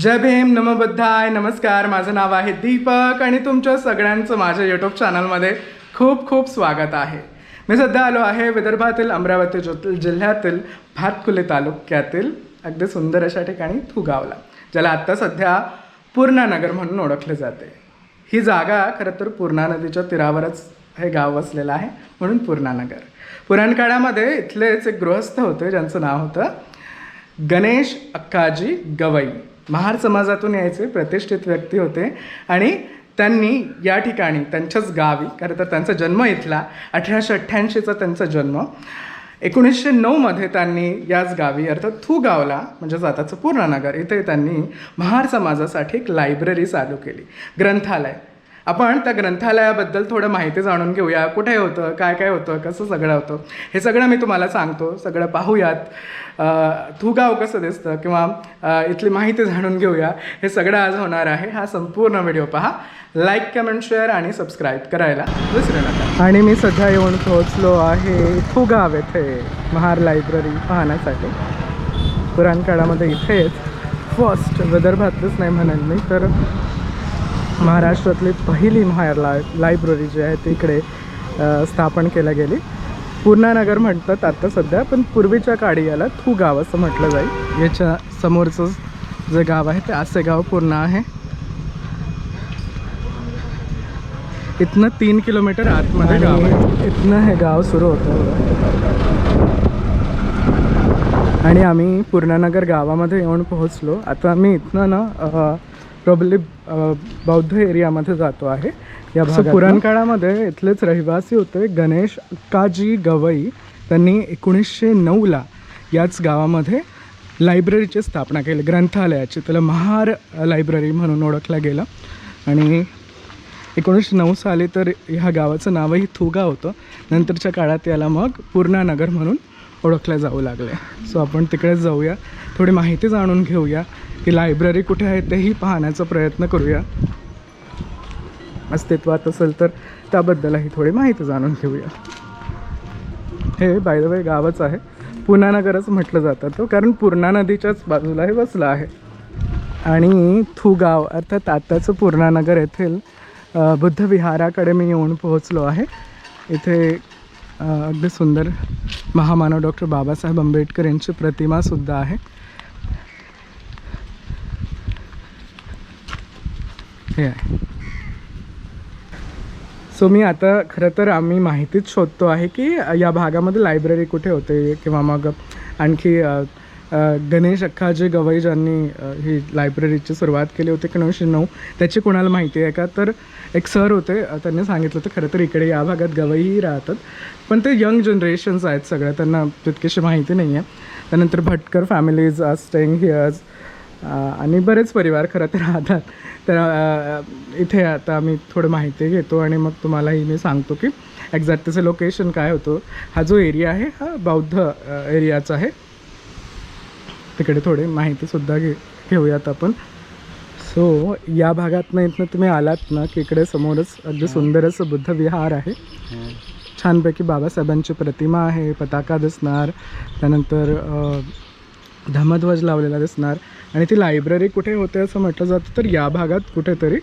जय भीम नमबद्धाय नमस्कार. माझं नाव आहे दीपक आणि तुमच्या सगळ्यांचं माझ्या यूट्यूब चॅनलमध्ये खूप खूप स्वागत आहे. मी सध्या आलो आहे विदर्भातील अमरावती जो- जिल्ह्यातील भातकुले तालुक्यातील अगदी सुंदर अशा ठिकाणी थुगावला ज्याला आत्ता सध्या पूर्णानगर म्हणून ओळखले जाते. ही जागा खरं तर पूर्णा नदीच्या तीरावरच हे गाव वसलेलं आहे म्हणून पूर्णानगर पुराणकाळामध्ये पुराण काळामध्ये इथलेच एक गृहस्थ होते ज्यांचं नाव होतं गणेश अक्काजी गवई. महार समाजातून यायचे प्रतिष्ठित व्यक्ती होते. आणि त्यांनी या ठिकाणी त्यांच्याच गावी खरं तर त्यांचा जन्म इथला अठराशे अठ्ठ्याऐंशीचा त्यांचा जन्म. एकोणीसशे नऊमध्ये त्यांनी याच गावी अर्थात थू गावला म्हणजे आताचं पूर्णनगर इथे त्यांनी महार समाजासाठी एक लायब्ररी चालू केली. ग्रंथालय. आपण त्या ग्रंथालयाबद्दल थोडं माहिती जाणून घेऊया. कुठे होतं? काय काय होतं? कसं सगळं होतं? हे सगळं मी तुम्हाला सांगतो. सगळं पाहूयात. तू गाव कसं दिसतं किंवा इथली माहिती जाणून घेऊया. हे सगळं आज होणार आहे. हा संपूर्ण व्हिडिओ पहा. लाईक कमेंट शेअर आणि सबस्क्राईब करायला विसरू नका. आणि मी सध्या येऊन पोहोचलो आहे गाव येथे महार लायब्ररी पाहण्यासाठी. पुराण काळामध्ये इथेच. फर्स्ट विदर्भातलंच नाही म्हणाल मी तर महाराष्ट्रातली पहिली महार लाय लायब्ररी जी आहे ती इकडे अ, स्थापन केल्या गेली. पूर्णानगर म्हणतात आता सध्या पण पूर्वीच्या काळी याला थू गाव असं म्हटलं जाईल. याच्या समोरचं जे गाव आहे ते आसे गाव पूर्ण आहे. इथनं तीन किलोमीटर आतमध्ये गाव आहे. इथनं हे गाव सुरू होतं. आणि आम्ही पूर्णानगर गावामध्ये येऊन पोहोचलो. आता आम्ही इथनं ना प्रॉब्ली बौद्ध एरियामध्ये जातो आहे. या भागात पुराण काळामध्ये इथलेच रहिवासी होते. गणेश काजी गवई त्यांनी एकोणीसशे नऊला याच गावामध्ये लायब्ररीची स्थापना केली. ग्रंथालयाची त्याला महार लायब्ररी म्हणून ओळखलं गेलं. आणि एकोणीसशे नऊ साली तर ह्या गावाचं नावही थुगा होतं. नंतरच्या काळात याला मग पूर्णानगर म्हणून ओळखले जाऊ लागले. सो आपण तिकडेच जाऊया. थोडी माहिती जाणून घेऊया. की लायब्ररी कुठे आहे तेही पाहण्याचा प्रयत्न करूया. अस्तित्वात असेल तर त्याबद्दलही थोडी माहिती जाणून घेऊया. हे बाय द वे गावच आहे. पुनानगरच म्हटलं जातं तो कारण पूर्णा नदीच्याच बाजूला हे वसलं आहे. आणि थुगाव अर्थात आत्ताचं पूर्णानगर येथील बुद्ध विहाराकडे मी येऊन पोहोचलो आहे. इथे अगदी सुंदर महामानव डॉक्टर बाबासाहेब आंबेडकर यांची प्रतिमासुद्धा आहे. हे आहे. सो मी आता खरं तर आम्ही माहितीच शोधतो आहे की या भागामध्ये लायब्ररी कुठे होते किंवा मग आणखी गणेश अख्खाजी गवई ज्यांनी ही लायब्ररीची सुरुवात केली होती एकोणीसशे नऊ त्याची कोणाला माहिती आहे का? तर एक सर होते त्यांनी सांगितलं होतं खरं तर इकडे या भागात गवईही राहतात पण ते यंग जनरेशन्स आहेत सगळ्या त्यांना तितकीशी माहिती नाही आहे त्यानंतर Bhatkar families are staying here's आणि बरेच परिवार खरं तर राहतात तर इथे आता आम्ही थोडं माहिती घेतो आणि मग तुम्हालाही मी सांगतो की एक्झॅक्ट त्याचं लोकेशन काय होतं. हा जो एरिया आहे हा बौद्ध एरियाचा आहे. तिकडे थोडी माहितीसुद्धा घे घेऊयात आपण. सो या भागातनं इथनं तुम्ही आलात ना की इकडे समोरच अगदी सुंदर असं बुद्ध विहार आहे. छानपैकी बाबासाहेबांची प्रतिमा आहे पताका दिसणार. त्यानंतर धमध्वज लावलेला दिसणार. आणि ती लायब्ररी कुठे होते असं म्हटलं जातं तर या भागात कुठेतरी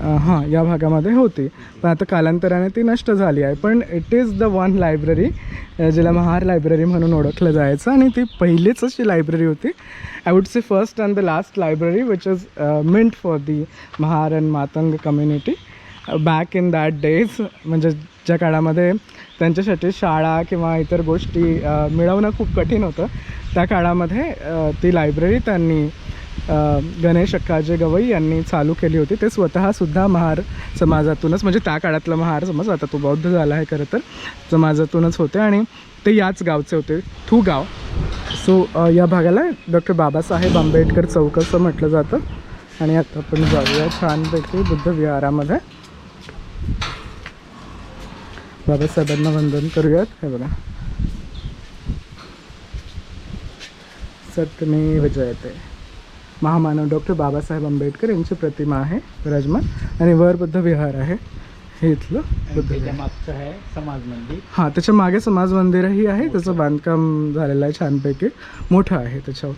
हां या भागामध्ये होती. पण आता कालांतराने ती नष्ट झाली आहे. पण it is the one library जिला महार लायब्ररी म्हणून ओळखलं जायचं. आणि ती पहिलीच अशी लायब्ररी होती. I would see first and the last library which is meant for the Mahar and Matang community back in that days म्हणजे ज्या काळामध्ये त्यांच्यासाठी शाळा किंवा इतर गोष्टी मिळवणं खूप कठीण होतं. त्या काळामध्ये ती लायब्ररी त्यांनी गणेश अक्काजे गवई यांनी चालू केली होती. ते स्वतःसुद्धा महार समाजातूनच म्हणजे त्या काळातला महार समाज आता तो बौद्ध झाला आहे खरं तर समाजातूनच होते आणि ते याच गावचे होते थू गाव. सो या भागाला डॉक्टर बाबासाहेब आंबेडकर चौक असं म्हटलं जातं. आणि आता आपण जाऊया छानपैकी बुद्ध विहारामध्ये. बाबासाहेबांना वंदन करूयात. हे बघा. सत्यमेव जयते महामानव डॉक्टर बाबासाहेब आंबेडकर यांची प्रतिमा आहे विराजमान. आणि वर बुद्ध विहार आहे. हे इथलं बुद्ध मागचं आहे समाज मंदिर. हां त्याच्यामागे समाज मंदिरही आहे. त्याचं बांधकाम झालेलं आहे छानपैकी. मोठं आहे त्याच्यावर.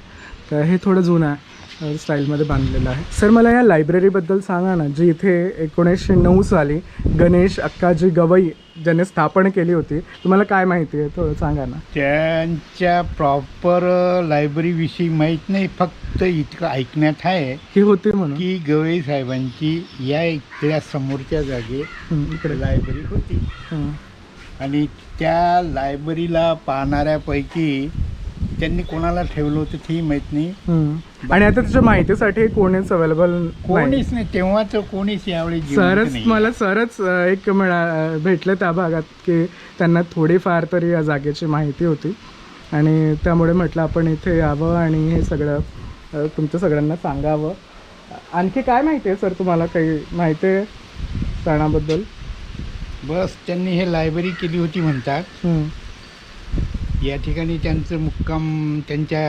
तर हे थोडं जुनं आहे. स्टाईलमध्ये बांधलेलं आहे. सर मला या लायब्ररीबद्दल सांगा ना जी इथे एकोणीसशे नऊ साली गणेश अक्काजी गवई ज्याने स्थापन केली होती तुम्हाला काय माहिती आहे थोडं सांगा ना. त्यांच्या प्रॉपर लायब्ररीविषयी माहीत नाही फक्त इतकं ऐकण्यात आहे ही होती म्हणून. की गवई साहेबांची या इथल्या समोरच्या जागेत हं, इकडे. लायब्ररी होती. आणि त्या लायब्ररीला पाहणाऱ्यापैकी त्यांनी कोणाला ठेवलं होतं तेही माहीत नाही. आणि आता त्याच्या माहितीसाठी कोणीच अवेलेबल कोणीच नाही. तेव्हा तर कोणीच यावेळी जिवंत सरच नाही. मला सरच अ, एक मिळा भेटले त्या भागात की त्यांना थोडीफार तरी या जागेची माहिती होती. आणि त्यामुळे म्हटलं आपण इथे यावं आणि हे सगळं अ, तुमच्या सगळ्यांना सांगावं. आणखी काय माहिती आहे सर तुम्हाला? काही माहिती आहे सणाबद्दल? बस त्यांनी हे लायब्ररी केली होती म्हणतात. या ठिकाणी त्यांचं मुक्काम त्यांच्या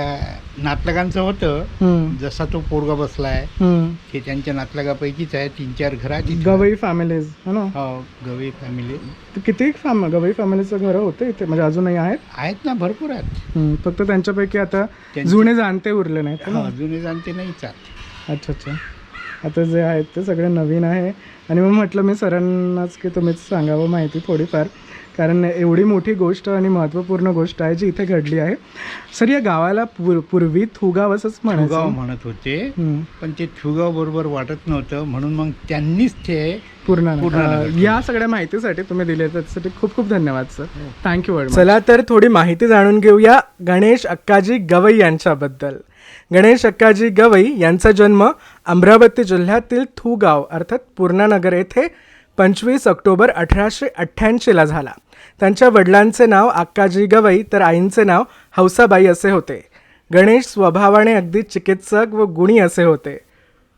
नातलगांचं होतं. जसा तो पोरगा बसलाय हं. त्यांच्या नातलगापैकीच आहे. तीन चार घरात. गवई फॅमिलीज है ना? हो गवई फॅमिली. किती फॅम गवई फॅमिलीचं घरं होते इथे? म्हणजे अजूनही आहेत? आहेत ना भरपूर आहेत. हं. फक्त त्यांच्यापैकी आता जुने जाणते उरले नाहीत है जुने जाणते नाहीच अच्छा अच्छा. आता जे आहेत ते सगळे नवीन आहे. आणि मग म्हटलं मी सरांनाच की तुम्हीच सांगावं माहिती थोडीफार. कारण एवढी मोठी गोष्ट आणि महत्त्वपूर्ण गोष्ट आहे जी इथे घडली आहे. सर या गावाला पूर पूर्वी थुगाव असंच थुगाव म्हणायचं म्हणत होते. हं. पण ते थुगाव बरोबर वाटत नव्हतं. म्हणून मग त्यांनीच ते पूर्ण या सगळ्या माहितीसाठी तुम्ही दिले त्यासाठी खूप खूप धन्यवाद सर. थँक्यू व्हेरी चला तर थोडी माहिती जाणून घेऊया गणेश अक्काजी गवई यांच्याबद्दल. गणेश अक्काजी गवई यांचा जन्म अमरावती जिल्ह्यातील थुगाव अर्थात पूर्णानगर येथे पंचवीस ऑक्टोबर अठराशे अठ्ठ्याऐंशीला झाला. त्यांच्या वडिलांचे नाव आक्काजी गवई तर आईंचे नाव हौसाबाई असे होते. गणेश स्वभावाने अगदी चिकित्सक व गुणी असे होते.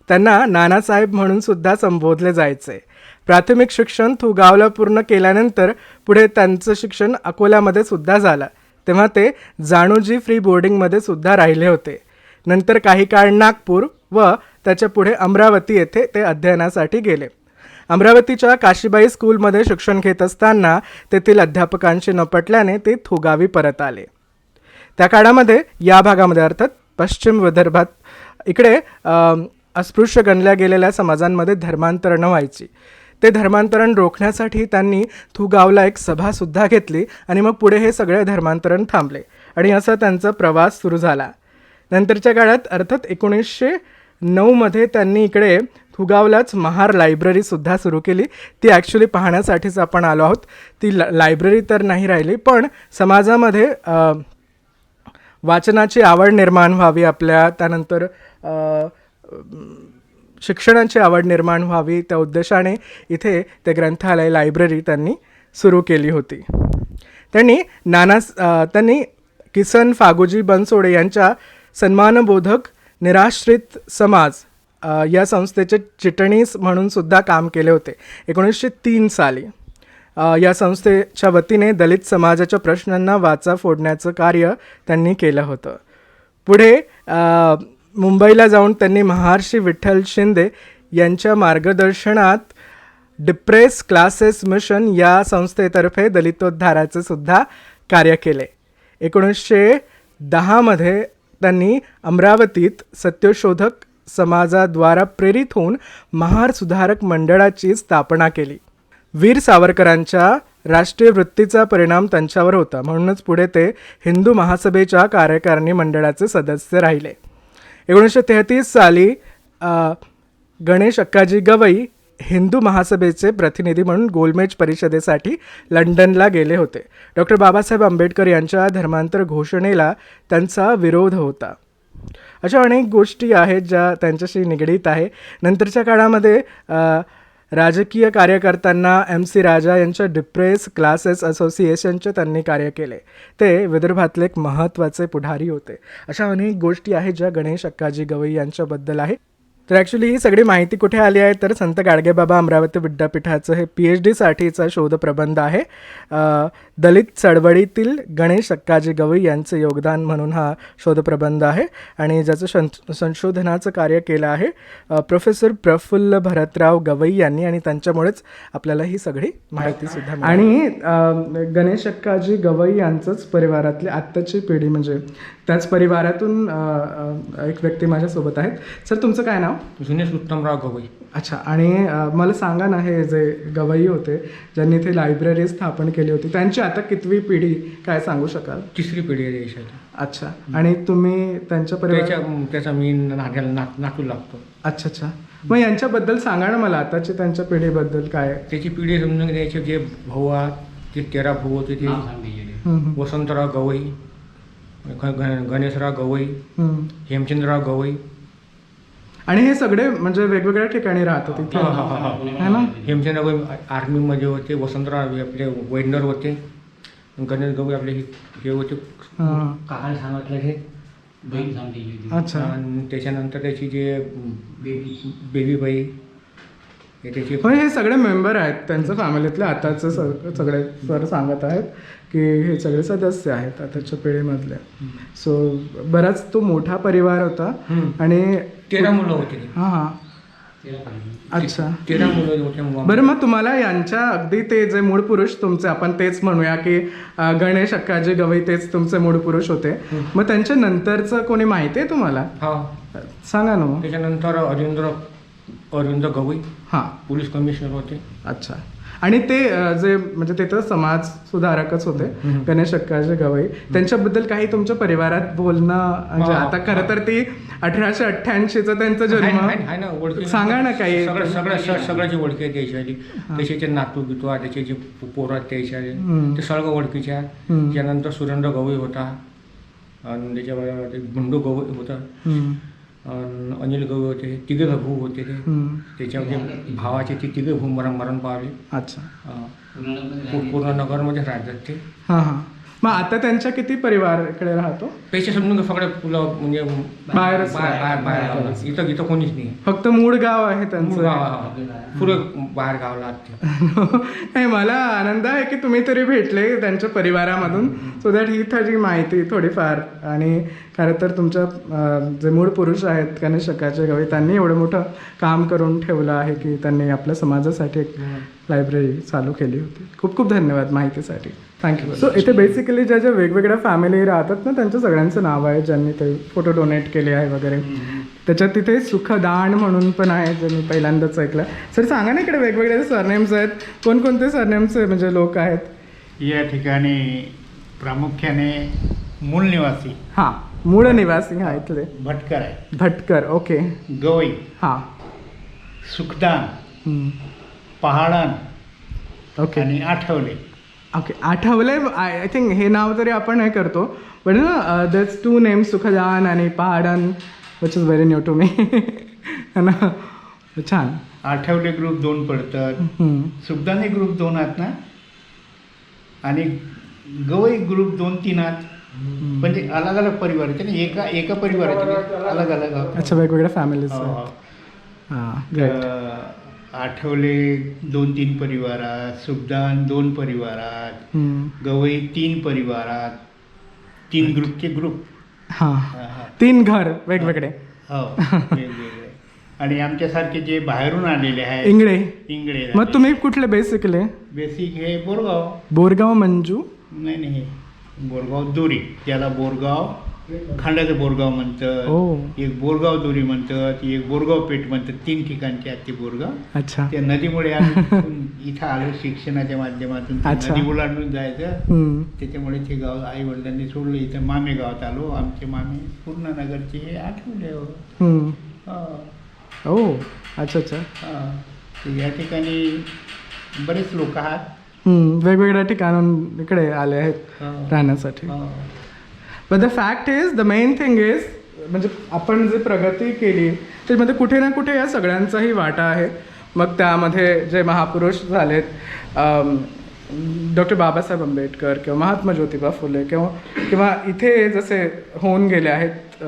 त्यांना नानासाहेब म्हणून सुद्धा संबोधले जायचे. प्राथमिक शिक्षण थुगावला पूर्ण केल्यानंतर पुढे त्यांचं शिक्षण अकोल्यामध्ये सुद्धा झालं. तेव्हा ते जाणूजी फ्री बोर्डिंगमध्ये सुद्धा राहिले होते. नंतर काही काळ नागपूर व त्याच्या पुढे अमरावती येथे ते अध्ययनासाठी गेले. अमरावतीच्या काशीबाई स्कूलमध्ये शिक्षण घेत असताना तेथील अध्यापकांशी न पटल्याने ते थुगावी परत आले. त्या काळामध्ये या भागामध्ये अर्थात पश्चिम विदर्भात इकडे अस्पृश्य गणल्या गेलेल्या समाजांमध्ये धर्मांतरणं व्हायची. ते धर्मांतरण रोखण्यासाठी त्यांनी थुगावला एक सभासुद्धा घेतली आणि मग पुढे हे सगळे धर्मांतरण थांबले आणि असा त्यांचा प्रवास सुरू झाला. नंतरच्या काळात अर्थात एकोणीसशे नऊमध्ये त्यांनी इकडे थुगावलाच महार लायब्ररीसुद्धा सुरू केली. ती ॲक्च्युली पाहण्यासाठीच आपण आलो आहोत. ती ला लायब्ररी तर नाही राहिली पण समाजामध्ये वाचनाची आवड निर्माण व्हावी आपल्या त्यानंतर शिक्षणाची आवड निर्माण व्हावी त्या उद्देशाने इथे ते ग्रंथालय लायब्ररी त्यांनी सुरू केली होती. त्यांनी नाना त्यांनी किसन फागोजी बनसोडे यांच्या सन्मानबोधक निराश्रित समाज या संस्थेचे चिटणीस म्हणून सुद्धा काम केले होते. एकोणीसशे तीन साली. या संस्थेच्या वतीने दलित समाजाच्या प्रश्नांना वाचा फोडण्याचं कार्य त्यांनी केलं होतं. पुढे मुंबईला जाऊन त्यांनी महर्षी विठ्ठल शिंदे यांच्या मार्गदर्शनात डिप्रेस क्लासेस मिशन या संस्थेतर्फे दलितोद्धाराचे सुद्धा कार्य केले. एकोणीसशे दहामध्ये त्यांनी अमरावतीत सत्यशोधक समाजाद्वारा प्रेरित होऊन महार सुधारक मंडळाची स्थापना केली. वीर सावरकरांच्या राष्ट्रीय वृत्तीचा परिणाम त्यांच्यावर होता. म्हणूनच पुढे ते हिंदू महासभेच्या कार्यकारिणी मंडळाचे सदस्य राहिले. एकोणीसशे तेहतीस साली गणेश अक्काजी गवई हिंदू महासभेचे प्रतिनिधी म्हणून गोलमेज परिषदेसाठी लंडनला गेले होते. डॉक्टर बाबासाहेब आंबेडकर यांच्या धर्मांतर घोषणेला त्यांचा विरोध होता. अशा अनेक गोष्टी आहेत ज्या त्यांच्याशी निगडीत आहे. नंतरच्या काळामध्ये राजकीय कार्यकर्त्यांना एम सी राजा यांच्या डिप्रेस क्लासेस असोसिएशनचे त्यांनी कार्य केले. ते विदर्भातले एक महत्त्वाचे पुढारी होते. अशा अनेक गोष्टी आहेत ज्या गणेश अक्काजी गवई यांच्याबद्दल आहे तर ॲक्च्युली ही सगळी माहिती कुठे आली आहे? तर संत गाडगेबाबा अमरावती विद्यापीठाचं हे पी एच डीसाठीचा शोधप्रबंध आहे. दलित चळवळीतील गणेश अक्काजी गवई यांचं योगदान म्हणून हा शोधप्रबंध आहे. आणि ज्याचं शन संशोधनाचं कार्य केलं आहे प्रोफेसर प्रफुल्ल भरतराव गवई यांनी. आणि त्यांच्यामुळेच आपल्याला ही सगळी माहितीसुद्धा आणि गणेश अक्काजी गवई यांचंच परिवारातली आत्ताची पिढी म्हणजे त्याच परिवारातून एक व्यक्ती माझ्यासोबत आहेत. सर तुमचं काय नाव? जुनेश उत्तमराव गवई. अच्छा आणि अ, मला सांगा ना हे जे गवई होते ज्यांनी इथे लायब्ररी स्थापन केली होती त्यांची आता कितवी पिढी काय सांगू शकाल? तिसरी पिढी आहे देशाची. अच्छा आणि तुम्ही त्यांच्या परिवार त्याच्या त्याचा मी नाट नाटू लागतो. अच्छा अच्छा. मग यांच्याबद्दल सांगा ना मला आताची त्यांच्या पिढीबद्दल काय? त्याची पिढी समजून घ्यायचे जे भाऊ आहेत ते तेरा भाऊ होते ते हम्म, हम्म, वसंतराव गवई ग- ग- गणेशराव गवई हम्म. हेमचंद्रराव गवई. आणि हे सगळे म्हणजे वेगवेगळ्या ठिकाणी राहतात तिथे हा, हा, हा, हा. है ना? हेमचंद्र गवई आर्मीमध्ये होते वसंतराव आपले वेंडर होते गणेश गवई आपले हे हे होते. हा. कहाणी सांगितलं हे बहीण होती. अच्छा. आणि त्याच्यानंतर त्याची जे बेबी. बाई हे त्याची पण हे सगळे मेंबर आहेत त्यांच्या फॅमिलीतले आताचे सगळे सर सांगत आहेत. की हे सगळे सदस्य आहेत आताच्या पिढीमधले. सो बराच तो मोठा परिवार होता. आणि तेरा मुलं होते. हां हां. अच्छा. तेरा मुलं बरं मग तुम्हाला यांच्या अगदी ते जे मूळ पुरुष तुमचे आपण तेच म्हणूया की गणेश अक्काजी गवई तेच तुमचे मूळ पुरुष होते. मग त्यांच्या नंतरचं कोणी माहिती आहे तुम्हाला? हा. सांगा ना मग. त्याच्यानंतर अरविंद अरविंद गवई हां. पोलीस कमिशनर होते. अच्छा. आणि ते जे म्हणजे ते तर समाज सुधारकच होते. गणेश अक्काजी गवई. त्यांच्याबद्दल काही तुमच्या परिवारात बोलणं म्हणजे. आता खरं तर ती अठराशे अठ्ठ्याऐंशीचा त्यांचा जन्म. सांगा ना काही. सगळं सगळ्याची ओळखी आहे त्याच्यावाली त्याचे नातू बितू त्याचे जे पो- पोरं आहेत त्याचे हम्म. ते सगळं ओळखीचे आहेत हम्म. त्यानंतर सुरेंद्र गवई होता. आणि त्याच्यावर ते गुंडू गवई होता. अनिल गवई होते तिघे भाऊ होते ते. त्याच्यामध्ये भावाचे ते तिघे भाऊ मरण मरण पावले. अच्छा. पूर्ण नगरमध्ये राहतात ते हां हां. मग आता त्यांच्या किती परिवार इकडे राहतो? पैसे समजून सगळे फुलं म्हणजे बाहेरच बाहेर बाहेर बाहेर गावाला. इथं इथं कोणीच नाही. फक्त मूळ गाव आहे मूळ त्यांचं गाव आहे. पुरं बाहेर गावला असते नाही मला आनंद आहे की तुम्ही तरी भेटले त्यांच्या परिवारामधून. सो दॅट ही थोडी माहिती थोडीफार. आणि खरं तर तुमच्या अं, जे मूळ पुरुष आहेत गणेश शकाचे गवई त्यांनी एवढं मोठं काम करून ठेवलं आहे की त्यांनी आपल्या समाजासाठी एक लायब्ररी चालू केली होती. खूप खूप धन्यवाद माहितीसाठी. थँक्यू सो इथे बेसिकली ज्या ज्या वेगवेगळ्या फॅमिली राहतात ना त्यांच्या सगळ्यांचं नाव आहे. ज्यांनी ते फोटो डोनेट केले आहे वगैरे. त्याच्यात तिथे सुखदान म्हणून पण आहे जे मी पहिल्यांदाच ऐकलं सर सांगा ना इकडे वेगवेगळे सरनेम्स आहेत. कोणकोणते सरनेम्सचे म्हणजे लोक आहेत? या ठिकाणी प्रामुख्याने मूळ निवासी. हां मूळ निवासी हां इथले. भटकर आहे. भटकर ओके गवई. हां. सुखदान. पहाडण ओके आणि Athawale. Okay Athawale I I think हे नाव तरी आपण हे करतो. बट ना दट्स टू नेम सुखदान आणि Pahadan which is very new to me ना छान. आठवले ग्रुप दोन पडतात. सुखदान ग्रुप दोन आहेत ना? आणि गवई ग्रुप दोन तीन आहेत. म्हणजे अलग अलग परिवार आहेत ना? एका एका परिवाराचे अलग अलग अच्छा वेगवेगळ्या फॅमिलीज हो, हो. हां आठवले दोन तीन परिवारात सुखदान दोन परिवारात गवई तीन परिवारात तीन ग्रुपचे ग्रुप. हां. हा, हा. तीन घर वेगवेगळे. हो वेगवेगळे. आणि आमच्यासारखे जे बाहेरून आलेले आहेत इंगळे. इंगळे मग तुम्ही कुठले बेसिकली बेसिक हे बोरगाव. बोरगाव मंजू. नाही नाही बोरगाव दोरी. त्याला बोरगाव खांडाचं बोरगाव. म्हणतात एक बोरगाव दोरी म्हणतात एक बोरगाव पेठ म्हणतात तीन ठिकाणचे आहेत ते बोरगाव अच्छा त्या नदीमुळे आम्ही इथं आलो शिक्षणाच्या माध्यमातून. नदी ओलांडून जायचं. त्याच्यामुळे ते गाव आई वडिलांनी सोडलं इथं मामे गावात आलो आमचे मामे पूर्ण नगरचे हे आठवले हो. अच्छा अच्छा हा. या ठिकाणी बरेच लोक आहात. वेगवेगळ्या ठिकाणून इकडे आले आहेत. राहण्यासाठी. But the fact is the main thing is म्हणजे आपण जे प्रगती केली त्याच्यामध्ये कुठे ना कुठे या सगळ्यांचाही वाटा आहे. मग त्यामध्ये जे महापुरुष झालेत डॉक्टर बाबासाहेब आंबेडकर किंवा महात्मा ज्योतिबा फुले किंवा किंवा इथे जसे होऊन गेले आहेत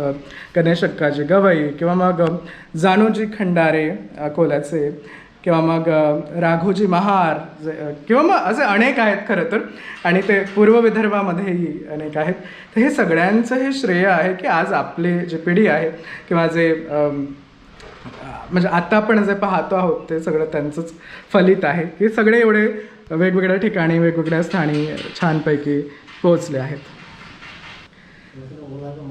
गणेश अक्काजी गवई किंवा मग जानोजी खंडारे अकोल्याचे किंवा मग राघोजी महार जे- किंवा मग असे अनेक आहेत खरं तर. आणि ते पूर्व विदर्भामध्येही अनेक आहेत. तर हे सगळ्यांचं हे श्रेय आहे की आज आपली जी पिढी आहे किंवा जे म्हणजे आत्ता आपण जे पाहतो आहोत ते सगळं त्यांचंच फलित आहे. हे सगळे एवढे वेगवेगळ्या ठिकाणी वेगवेगळ्या स्थानी छानपैकी पोहोचले आहेत.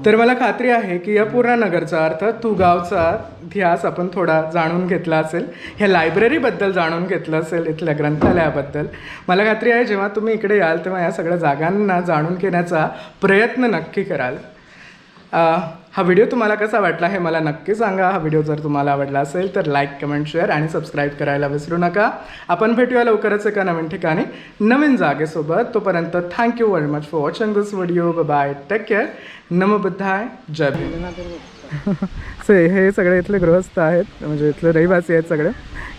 तर मला खात्री आहे की या पूर्ण नगरचा अर्थ तू गावचा इतिहास आपण थोडा जाणून घेतला असेल. ह्या लायब्ररीबद्दल जाणून घेतलं असेल इथल्या ग्रंथालयाबद्दल. मला खात्री आहे जेव्हा तुम्ही इकडे याल तेव्हा या सगळ्या जागांना जाणून घेण्याचा प्रयत्न नक्की कराल. हा व्हिडिओ तुम्हाला कसा वाटला हे मला नक्की सांगा. हा व्हिडिओ जर तुम्हाला आवडला असेल तर लाईक कमेंट शेअर आणि सबस्क्राईब करायला विसरू नका. आपण भेटूया लवकरच एका नवीन ठिकाणी. नवीन जागेसोबत. तोपर्यंत thank you very much for watching this video bye take care नमबुद्धाय Jai Bhim. से हे सगळे इथले गृहस्थ आहेत. म्हणजे इथले रहिवासी आहेत सगळे.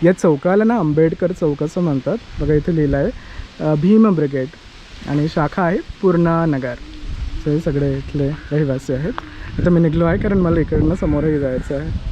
या चौकाला ना आंबेडकर चौक असं म्हणतात. बघा इथे लिहिलं आहे. भीम ब्रिगेड आणि शाखा आहे पूर्णा नगर. सो हे सगळे इथले रहिवासी आहेत. आता मी निघलो आहे कारण मला इकडनं समोरही जायचं आहे.